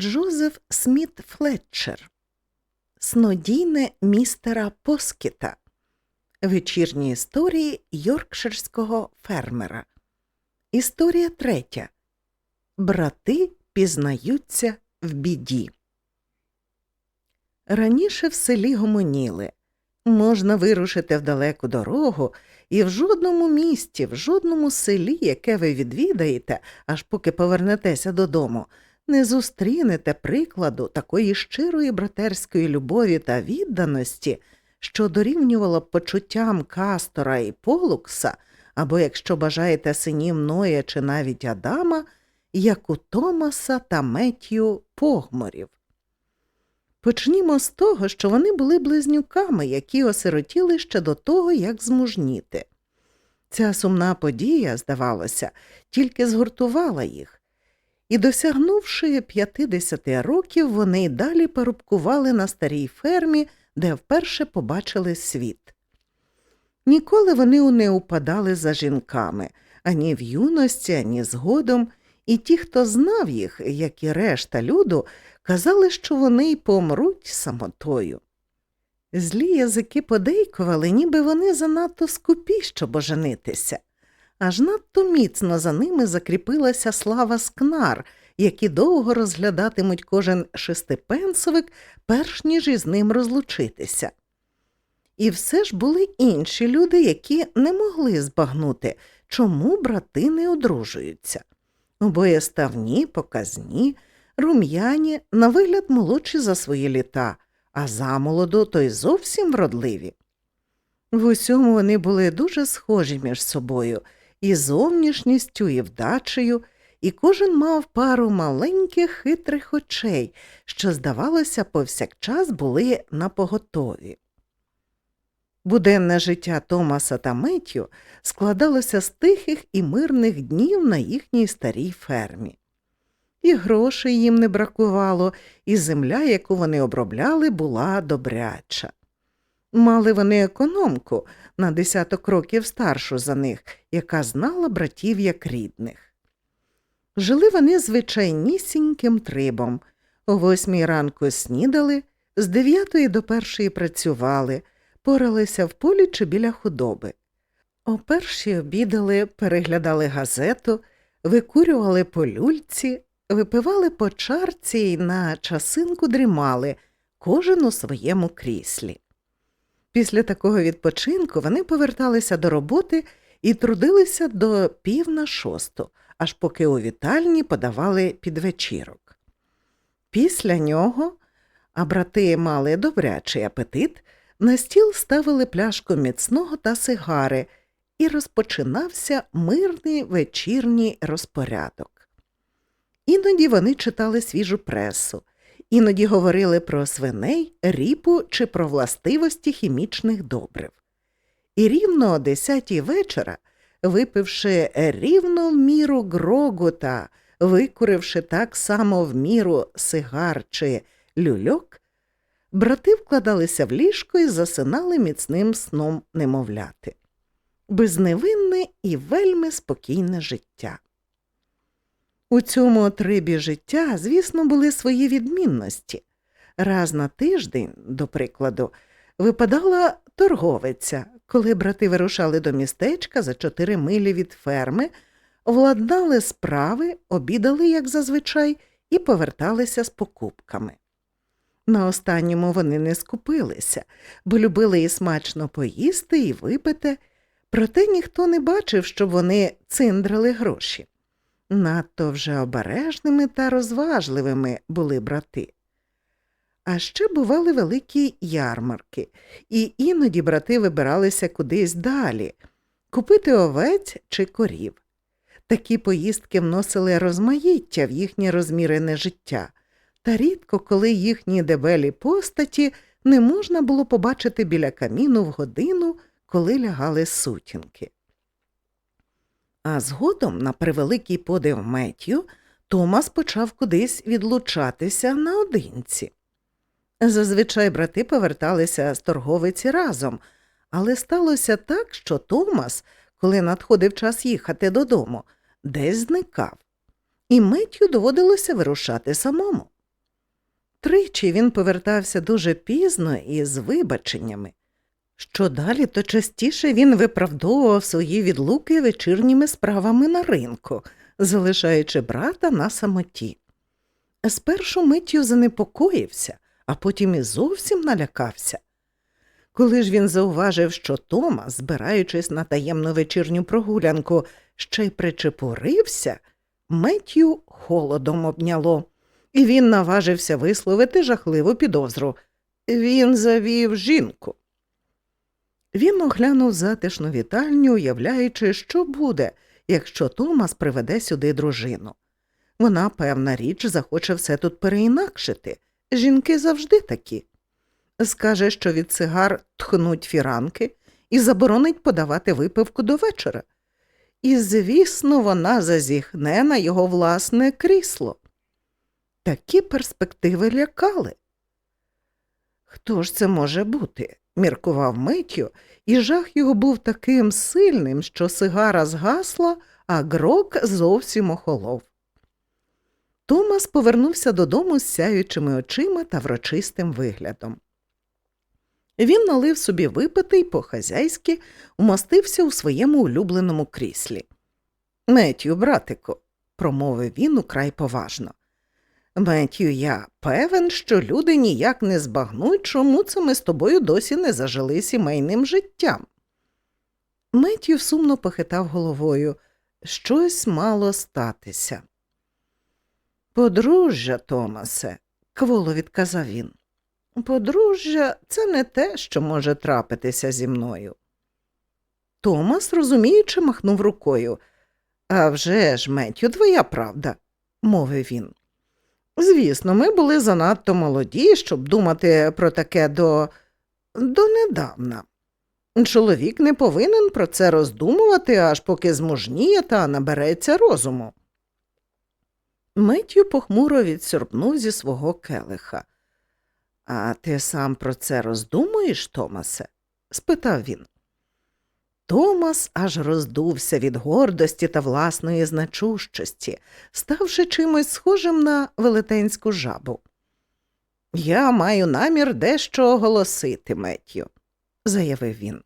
Джозеф Сміт Флетчер. Снодійне містера Поскіта. Вечірні історії Йоркширського фермера. Історія третя. Брати пізнаються в біді. Раніше в селі гомоніли. Можна вирушити в далеку дорогу, і в жодному місті, в жодному селі, яке ви відвідаєте, аж поки повернетеся додому, не зустрінете прикладу такої щирої братерської любові та відданості, що дорівнювало б почуттям Кастора і Полукса, або, якщо бажаєте синів Ноя чи навіть Адама, як у Томаса та Меттю Погморів. Почнімо з того, що вони були близнюками, які осиротіли ще до того, як змужніти. Ця сумна подія, здавалося, тільки згуртувала їх, і, досягнувши 50 років, вони й далі порубкували на старій фермі, де вперше побачили світ. Ніколи вони не упадали за жінками ані в юності, ані згодом, і ті, хто знав їх, як і решта люду, казали, що вони й помруть самотою. Злі язики подейкували, ніби вони занадто скупі, щоб оженитися, аж надто міцно за ними закріпилася слава скнар, які довго розглядатимуть кожен шестипенсовик, перш ніж із ним розлучитися. І все ж були інші люди, які не могли збагнути, чому брати не одружуються. Обоє ставні, показні, рум'яні, на вигляд молодші за свої літа, а замолоду то й зовсім вродливі. В усьому вони були дуже схожі між собою, і зовнішністю, і вдачею, і кожен мав пару маленьких хитрих очей, що, здавалося, повсякчас були напоготові. Буденне життя Томаса та Меттю складалося з тихих і мирних днів на їхній старій фермі. І грошей їм не бракувало, і земля, яку вони обробляли, була добряча. Мали вони економку на десяток років старшу за них, яка знала братів як рідних. Жили вони звичайнісіньким трибом. О восьмій ранку снідали, з дев'ятої до першої працювали, поралися в полі чи біля худоби. О першій обідали, переглядали газету, викурювали по люльці, випивали по чарці і на часинку дрімали, кожен у своєму кріслі. Після такого відпочинку вони поверталися до роботи і трудилися до пів на шосту, аж поки у вітальні подавали підвечірок. Після нього, а брати мали добрячий апетит, на стіл ставили пляшку міцного та сигари, і розпочинався мирний вечірній розпорядок. Іноді вони читали свіжу пресу, іноді говорили про свиней, ріпу чи про властивості хімічних добрив. І рівно о десятій вечора, випивши рівно в міру грогута, викуривши так само в міру сигар чи люльок, брати вкладалися в ліжко і засинали міцним сном немовляти. Безневинне і вельми спокійне життя. У цьому отрибі життя, звісно, були свої відмінності. Раз на тиждень, до прикладу, випадала торговиця, коли брати вирушали до містечка за чотири милі від ферми, владнали справи, обідали, як зазвичай, і поверталися з покупками. На останньому вони не скупилися, бо любили і смачно поїсти, і випити, проте ніхто не бачив, щоб вони циндрили гроші. Надто вже обережними та розважливими були брати. А ще бували великі ярмарки, і іноді брати вибиралися кудись далі купити овець чи корів. Такі поїздки вносили розмаїття в їхнє розмірене життя, та рідко, коли їхні дебелі постаті не можна було побачити біля каміну в годину, коли лягали сутінки. А згодом, на превеликий подив Меттю, Томас почав кудись відлучатися наодинці. Зазвичай брати поверталися з торговиці разом, але сталося так, що Томас, коли надходив час їхати додому, десь зникав, і Меттю доводилося вирушати самому. Тричі він повертався дуже пізно і з вибаченнями. Що далі, то частіше він виправдовував свої відлуки вечірніми справами на ринку, залишаючи брата на самоті. Спершу миттю занепокоївся, а потім і зовсім налякався. Коли ж він зауважив, що Тома, збираючись на таємну вечірню прогулянку, ще й причепурився, Меттю холодом обняло, і він наважився висловити жахливу підозру. Він завів жінку. Він оглянув затишну вітальню, уявляючи, що буде, якщо Томас приведе сюди дружину. Вона, певна річ, захоче все тут переінакшити. Жінки завжди такі. Скаже, що від цигар тхнуть фіранки і заборонить подавати випивку до вечора. І, звісно, вона зазіхне на його власне крісло. Такі перспективи лякали. Хто ж це може бути? Міркував Миттю, і жах його був таким сильним, що сигара згасла, а грок зовсім охолов. Томас повернувся додому з сяючими очима та врочистим виглядом. Він налив собі випити й по-хазяйськи умостився у своєму улюбленому кріслі. Меттю, братику, промовив він украй поважно. Меттю, я певен, що люди ніяк не збагнуть, чому це ми з тобою досі не зажили сімейним життям. Меттю сумно похитав головою. Щось мало статися. Подружжя, Томасе, кволо відказав він. Подружжя це не те, що може трапитися зі мною. Томас, розуміючи, махнув рукою. «А вже ж, Меттю, твоя правда, мовив він. Звісно, ми були занадто молоді, щоб думати про таке до донедавна. Чоловік не повинен про це роздумувати, аж поки змужніє та набереться розуму. Миттю похмуро відсорбнув зі свого келиха. А ти сам про це роздумуєш, Томасе? спитав він. Томас аж роздувся від гордості та власної значущості, ставши чимось схожим на велетенську жабу. Я маю намір дещо оголосити, Меттю, заявив він.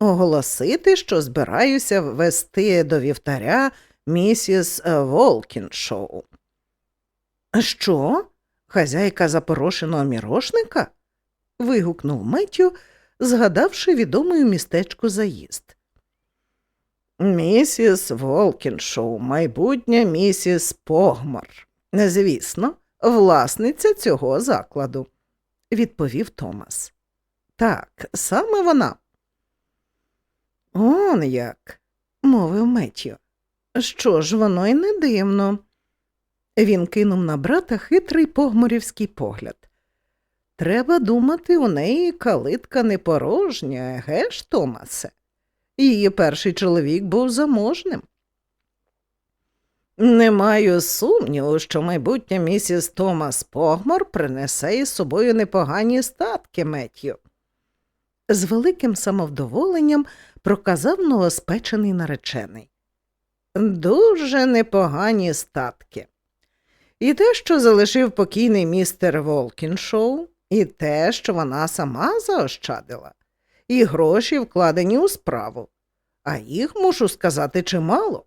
Оголосити, що збираюся ввести до вівтаря місіс Волкіншоу. Що? Хазяйка запорошеного мірошника? вигукнув Меттю, згадавши відомий містечку заїзд. Місіс Волкіншоу, майбутня місіс Погмор. Звісно, власниця цього закладу, відповів Томас. Так, саме вона. Он як, мовив Меттю. Що ж, воно й не дивно. Він кинув на брата хитрий погморівський погляд. Треба думати, у неї калитка не порожня, геш, Томасе? Її перший чоловік був заможним. Не маю сумніву, що майбутня місіс Томас Погмор принесе із собою непогані статки Меттю. З великим самовдоволенням проказав новоспечений наречений. Дуже непогані статки. І те, що залишив покійний містер Волкіншоу, і те, що вона сама заощадила, і гроші вкладені у справу, а їх, мушу сказати, чимало.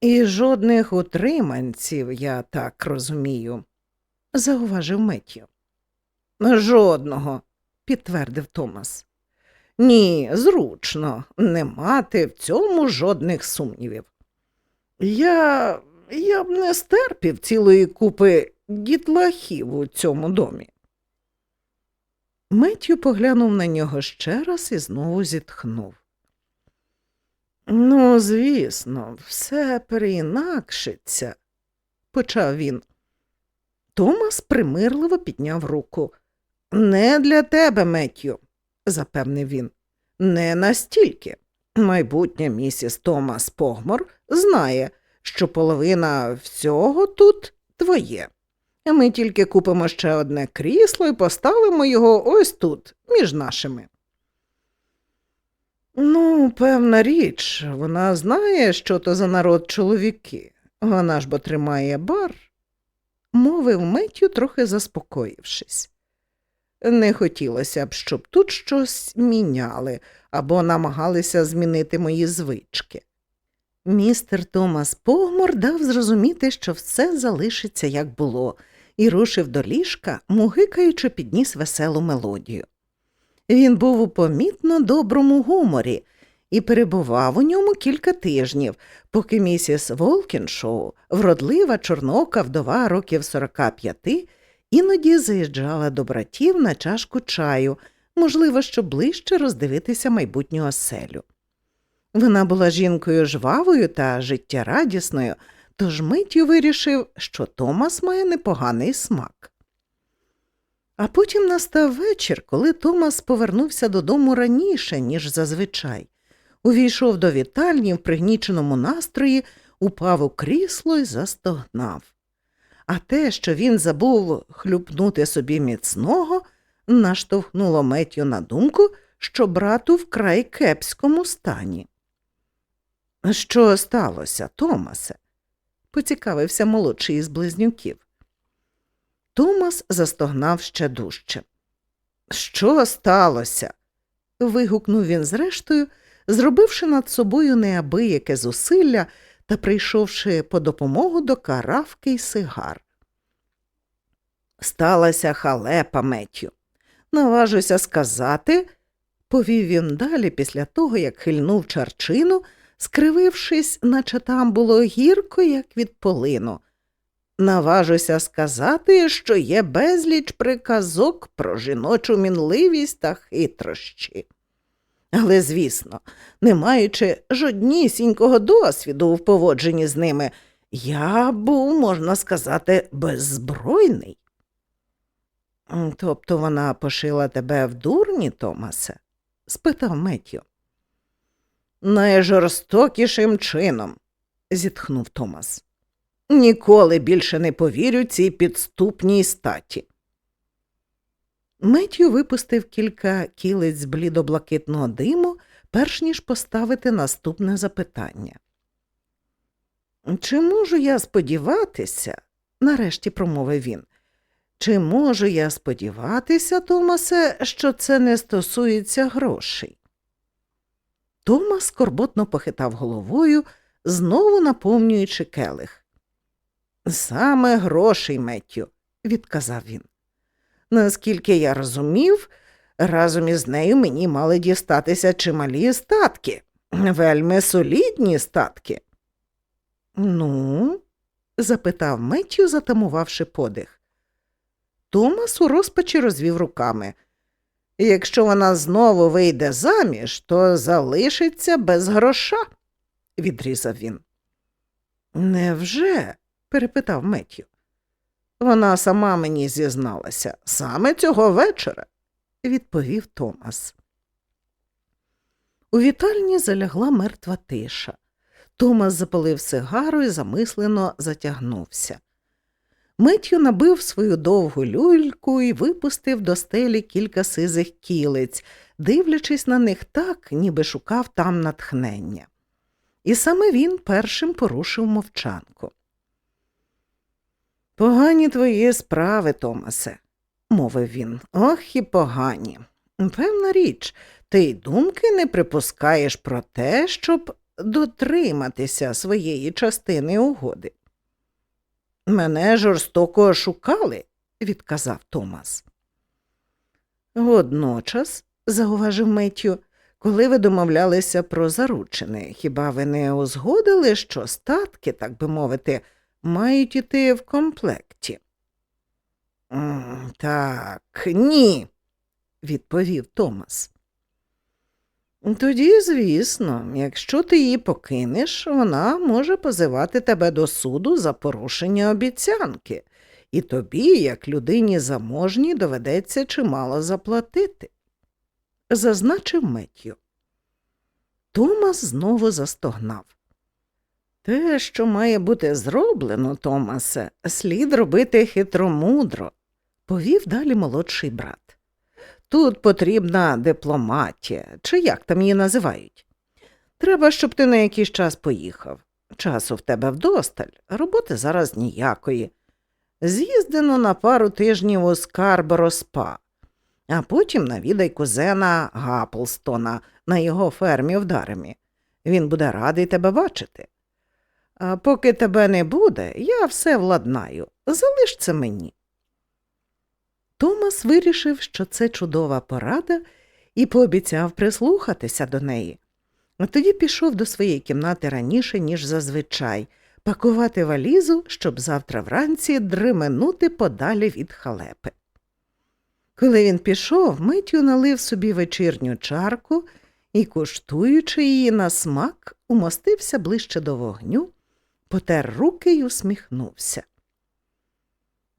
І жодних утриманців, я так розумію, зауважив Меттю. Жодного, підтвердив Томас. Ні, зручно, не мати в цьому жодних сумнівів. Я я б не стерпів цілої купи дітлахів у цьому домі. Меттю поглянув на нього ще раз і знову зітхнув. Ну, звісно, все переінакшиться, почав він. Томас примирливо підняв руку. Не для тебе, Меттю, запевнив він. Не настільки. Майбутня місіс Томас Погмор знає, що половина всього тут твоє. Ми тільки купимо ще одне крісло і поставимо його ось тут, між нашими. Ну, певна річ, вона знає, що то за народ чоловіки. Вона ж бо тримає бар. мовив Меттю, трохи заспокоївшись. Не хотілося б, щоб тут щось міняли або намагалися змінити мої звички. Містер Томас Погмор дав зрозуміти, що все залишиться, як було, і рушив до ліжка, мугикаючи, підніс веселу мелодію. Він був у помітно доброму гуморі і перебував у ньому кілька тижнів, поки місіс Волкіншоу, вродлива чорнока вдова років 45, іноді заїжджала до братів на чашку чаю, можливо, щоб ближче роздивитися майбутню оселю. Вона була жінкою жвавою та життєрадісною, тож миттю вирішив, що Томас має непоганий смак. А потім настав вечір, коли Томас повернувся додому раніше, ніж зазвичай. Увійшов до вітальні в пригніченому настрої, упав у крісло і застогнав. А те, що він забув хлюпнути собі міцного, наштовхнуло Меттю на думку, що брату вкрай кепському стані. Що сталося, Томасе? Поцікавився молодший із близнюків. Томас застогнав ще дужче. Що сталося? вигукнув він зрештою, зробивши над собою неабияке зусилля та прийшовши по допомогу до каравки й сигар. Сталася халепа Меттю. Наважуся сказати, повів він далі після того, як хильнув чарчину, скривившись, наче там було гірко, як від полину. Наважуся сказати, що є безліч приказок про жіночу мінливість та хитрощі. Але, звісно, не маючи жоднісінького досвіду в поводженні з ними, я був, можна сказати, беззбройний. Тобто вона пошила тебе в дурні, Томасе? спитав Меттю. Найжорстокішим чином, зітхнув Томас. Ніколи більше не повірю цій підступній статі. Меттю випустив кілька кілиць блідоблакитного диму, перш ніж поставити наступне запитання. Чи можу я сподіватися, нарешті промовив він, чи можу я сподіватися, Томасе, що це не стосується грошей? Томас скорботно похитав головою, знову наповнюючи келих. Саме грошей, Меттю, відказав він. Наскільки я розумів, разом із нею мені мали дістатися чималі статки, вельми солідні статки. Ну, запитав Меттю, затамувавши подих. Томас у розпачі розвів руками. Якщо вона знову вийде заміж, то залишиться без гроша, відрізав він. Невже? перепитав Меттю. Вона сама мені зізналася саме цього вечора, відповів Томас. У вітальні залягла мертва тиша. Томас запалив сигару і замислено затягнувся. Миттю набив свою довгу люльку і випустив до стелі кілька сизих кілиць, дивлячись на них так, ніби шукав там натхнення. І саме він першим порушив мовчанку. Погані твої справи, Томасе, мовив він. Ох і погані. Певна річ, ти й думки не припускаєш про те, щоб дотриматися своєї частини угоди. Мене жорстоко шукали, відказав Томас. Водночас, зауважив Меттю, коли ви домовлялися про заручини, хіба ви не узгодили, що статки, так би мовити, мають іти в комплекті? Так, ні, відповів Томас. Тоді, звісно, якщо ти її покинеш, вона може позивати тебе до суду за порушення обіцянки, і тобі, як людині заможній, доведеться чимало заплатити, зазначив Меттю. Томас знову застогнав. Те, що має бути зроблено, Томасе, слід робити хитромудро, повів далі молодший брат. Тут потрібна дипломатія, чи як там її називають. Треба, щоб ти на якийсь час поїхав. Часу в тебе вдосталь, роботи зараз ніякої. З'їздено на пару тижнів у Скарборо спа, а потім навідай кузена Гаплстона на його фермі в Даремі. Він буде радий тебе бачити. А поки тебе не буде, я все владнаю. Залиш це мені. Томас вирішив, що це чудова порада, і пообіцяв прислухатися до неї. Тоді пішов до своєї кімнати раніше, ніж зазвичай, пакувати валізу, щоб завтра вранці дременути подалі від халепи. Коли він пішов, Митю налив собі вечірню чарку і, куштуючи її на смак, умостився ближче до вогню, потер руки й усміхнувся.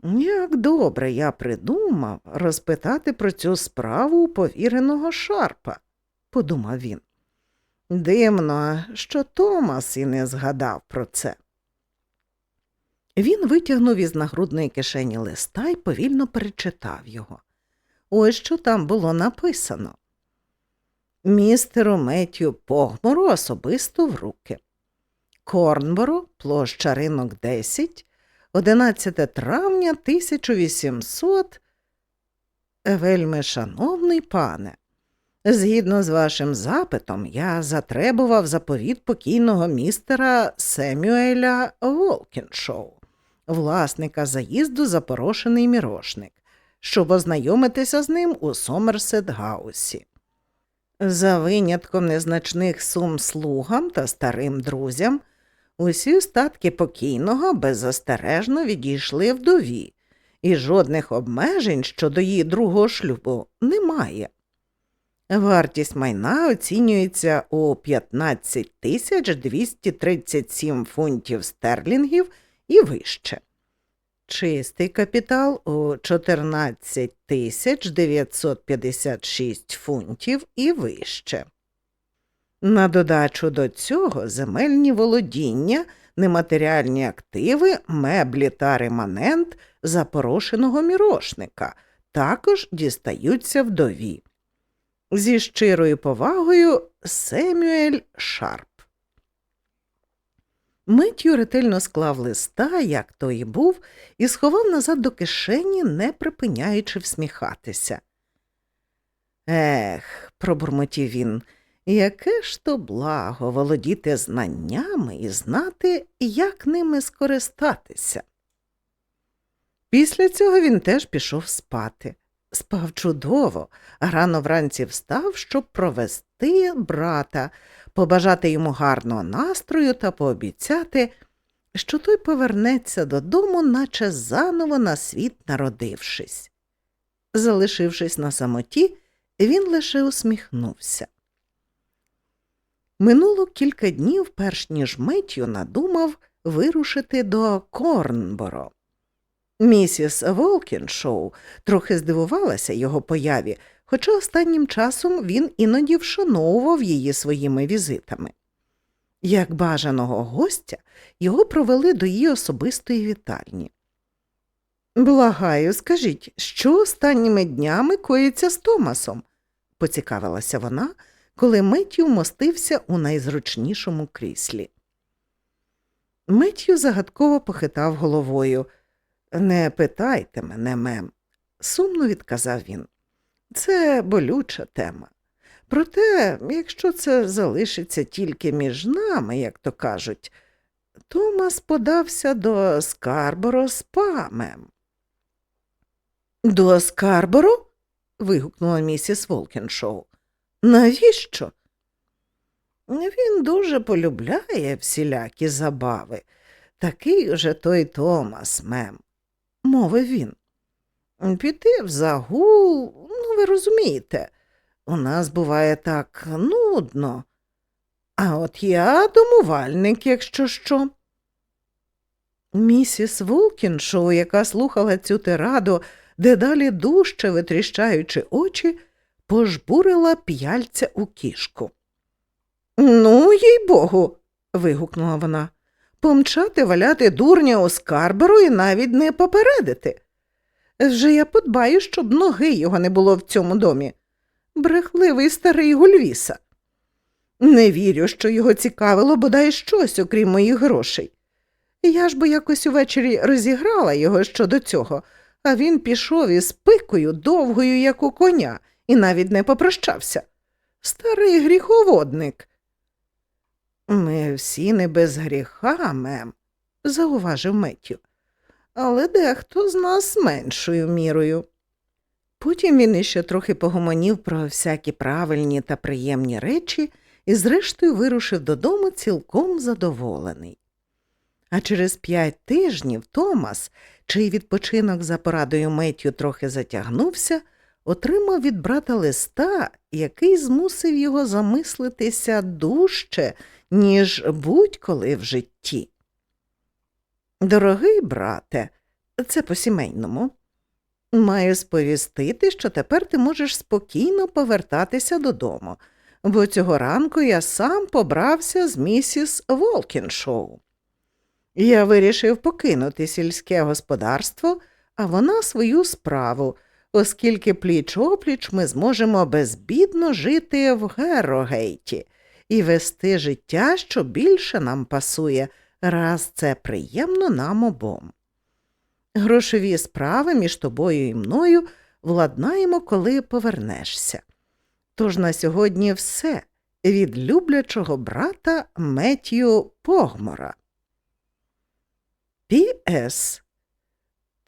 Як добре я придумав розпитати про цю справу у повіреного шарпа, подумав він. Дивно, що Томас і не згадав про це. Він витягнув із нагрудної кишені листа і повільно перечитав його. Ось що там було написано. Містеру Меттю Погмору особисто в руки. Корнборо, площа ринок 10, 11 травня 1800. Вельми шановний пане, згідно з вашим запитом, я затребував заповіт покійного містера Семюеля Волкіншоу, власника заїзду Запорошений мірошник, щоб ознайомитися з ним у Сомерсет Гаусі. За винятком незначних сум слугам та старим друзям, усі остатки покійного беззастережно відійшли вдові, і жодних обмежень щодо її другого шлюбу немає. Вартість майна оцінюється у 15 тисяч 237 фунтів стерлінгів і вище. Чистий капітал у 14 тисяч 956 фунтів і вище. На додачу до цього земельні володіння, нематеріальні активи, меблі та реманент запорошеного мірошника також дістаються вдові. Зі щирою повагою Семюель Шарп. Миттю ретельно склав листа, як то і був, і сховав назад до кишені, не припиняючи всміхатися. Ех, пробурмотів він, яке ж то благо володіти знаннями і знати, як ними скористатися. Після цього він теж пішов спати. Спав чудово, рано вранці встав, щоб провести брата, побажати йому гарного настрою та пообіцяти, що той повернеться додому, наче заново на світ народившись. Залишившись на самоті, він лише усміхнувся. Минуло кілька днів, перш ніж Меттю надумав вирушити до Корнборо. Місіс Волкіншоу трохи здивувалася його появі, хоча останнім часом він іноді вшановував її своїми візитами. Як бажаного гостя його провели до її особистої вітальні. Благаю, скажіть, що останніми днями коїться з Томасом? поцікавилася вона, коли Меттю вмостився у найзручнішому кріслі. Меттю загадково похитав головою. Не питайте мене, мем, сумно відказав він. Це болюча тема. Проте, якщо це залишиться тільки між нами, як то кажуть, Томас подався до Скарборо з памем. До Скарборо? вигукнула місіс Волкіншоу. Навіщо? Він дуже полюбляє всілякі забави. Такий уже той Томас, мем, мовив він. Піти в загул, ну, ви розумієте, у нас буває так нудно. А от я домувальник, якщо що. Місіс Вулкіншоу, яка слухала цю тираду, дедалі дужче витріщаючи очі, пожбурила п'яльця у кішку. Ну, їй богу. вигукнула вона. Помчати валяти дурня у скарберу і навіть не попередити. Вже я подбаю, щоб ноги його не було в цьому домі. Брехливий старий гульвіса. Не вірю, що його цікавило бодай щось, окрім моїх грошей. Я ж би якось увечері розіграла його щодо цього, а він пішов із пикою довгою, як у коня, і навіть не попрощався. Старий гріховодник. Ми всі не без гріха, мем, зауважив Меттю. Але дехто з нас меншою мірою. Потім він іще трохи погомонів про всякі правильні та приємні речі і зрештою вирушив додому цілком задоволений. А через п'ять тижнів Томас, чий відпочинок за порадою Меттю трохи затягнувся, отримав від брата листа, який змусив його замислитися дужче, ніж будь-коли в житті. Дорогий брате, це по-сімейному. Маю сповістити, що тепер ти можеш спокійно повертатися додому, бо цього ранку я сам побрався з місіс Волкіншоу. Я вирішив покинути сільське господарство, а вона свою справу, оскільки пліч опліч ми зможемо безбідно жити в Герогейті і вести життя, що більше нам пасує, раз це приємно нам обом. Грошові справи між тобою і мною владнаємо, коли повернешся. Тож на сьогодні все від люблячого брата Меттію Погмора. Пі.С.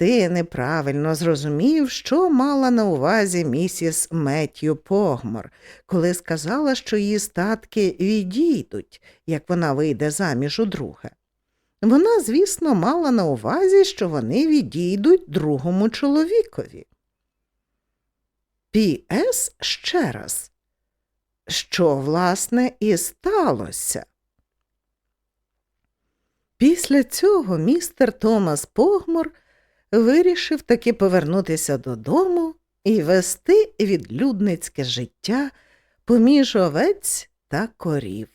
Ти неправильно зрозумів, що мала на увазі місіс Меттю Погмор, коли сказала, що її статки відійдуть, як вона вийде заміж у друге. Вона, звісно, мала на увазі, що вони відійдуть другому чоловікові. Пі.С. ще раз. Що, власне, і сталося? Після цього містер Томас Погмор вирішив таки повернутися додому і вести відлюдницьке життя поміж овець та корів.